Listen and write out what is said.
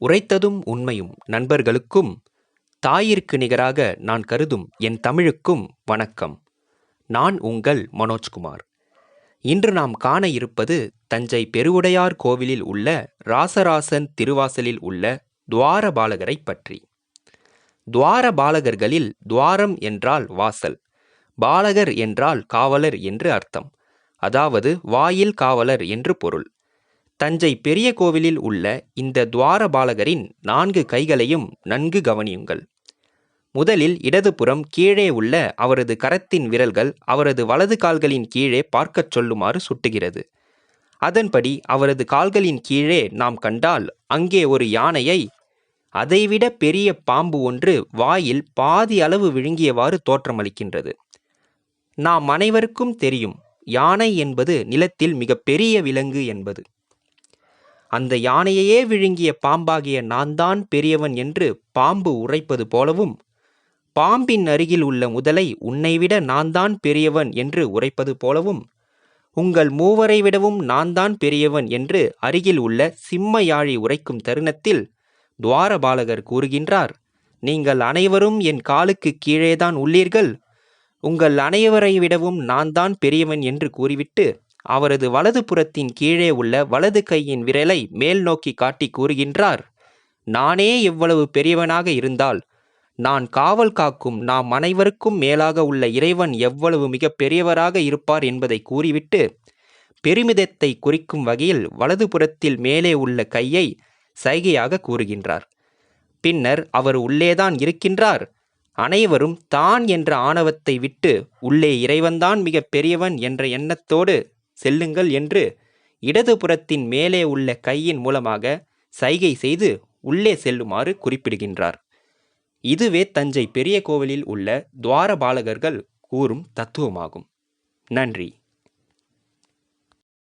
உரைத்ததும் உண்மையும். நண்பர்களுக்கும் தாயிற்கு நிகராக நான் கருதும் என் தமிழுக்கும் வணக்கம். நான் உங்கள் மனோஜ்குமார். இன்று நாம் காண இருப்பது தஞ்சை பெருவுடையார் கோவிலில் உள்ள ராசராசன் திருவாசலில் உள்ள துவாரபாலகரைப் பற்றி. துவாரபாலகர்களில் துவாரம் என்றால் வாசல் பாலகர் என்றால் காவலர் என்று அர்த்தம். அதாவது வாயில் காவலர் என்று பொருள். தஞ்சை பெரிய கோவிலில் உள்ள இந்த துவாரபாலகரின் நான்கு கைகளையும் நன்கு கவனியுங்கள். முதலில் இடதுபுறம் கீழே உள்ள அவரது கரத்தின் விரல்கள் அவரது வலது கால்களின் கீழே பார்க்கச் சொல்லுமாறு சுட்டுகிறது. அதன்படி அவரது கால்களின் கீழே நாம் கண்டால் அங்கே ஒரு யானையை அதைவிட பெரிய பாம்பு ஒன்று வாயில் பாதி அளவு விழுங்கியவாறு தோற்றமளிக்கின்றது. நாம் அனைவருக்கும் தெரியும் யானை என்பது நிலத்தில் மிக பெரிய விலங்கு என்பது. அந்த யானையையே விழுங்கிய பாம்பாகிய நான் தான் பெரியவன் என்று பாம்பு உரைப்பது போலவும் பாம்பின் அருகில் உள்ள முதலை உன்னைவிட நான் தான் பெரியவன் என்று உரைப்பது போலவும் உங்கள் மூவரை விடவும் நான் தான் பெரியவன் என்று அருகில் உள்ள சிம்ம யாழி உரைக்கும் தருணத்தில் துவாரபாலகர் கூறுகின்றார் நீங்கள் அனைவரும் என் காலுக்கு கீழேதான் உள்ளீர்கள். உங்கள் அனைவரை விடவும் நான் தான் பெரியவன் என்று கூறிவிட்டு அவரது வலது புறத்தின் கீழே உள்ள வலது கையின் விரலை மேல் நோக்கி காட்டி கூறுகின்றார் நானே எவ்வளவு பெரியவனாக இருந்தால் நான் காவல் காக்கும் நாம் அனைவருக்கும் மேலாக உள்ள இறைவன் எவ்வளவு மிக பெரியவராக இருப்பார் என்பதை கூறிவிட்டு பெருமிதத்தை குறிக்கும் வகையில் வலது புறத்தில் மேலே உள்ள கையை சைகையாக கூறுகின்றார். பின்னர் அவர் உள்ளேதான் இருக்கின்றார். அனைவரும் தான் என்ற ஆணவத்தை விட்டு உள்ளே இறைவன்தான் மிக பெரியவன் என்ற எண்ணத்தோடு செல்லுங்கள் என்று இடதுபுறத்தின் மேலே உள்ள கையின் மூலமாக சைகை செய்து உள்ளே செல்லுமாறு குறிப்பிடுகின்றார். இதுவே தஞ்சை பெரிய கோவிலில் உள்ள துவாரபாலகர்கள் கூறும் தத்துவமாகும். நன்றி.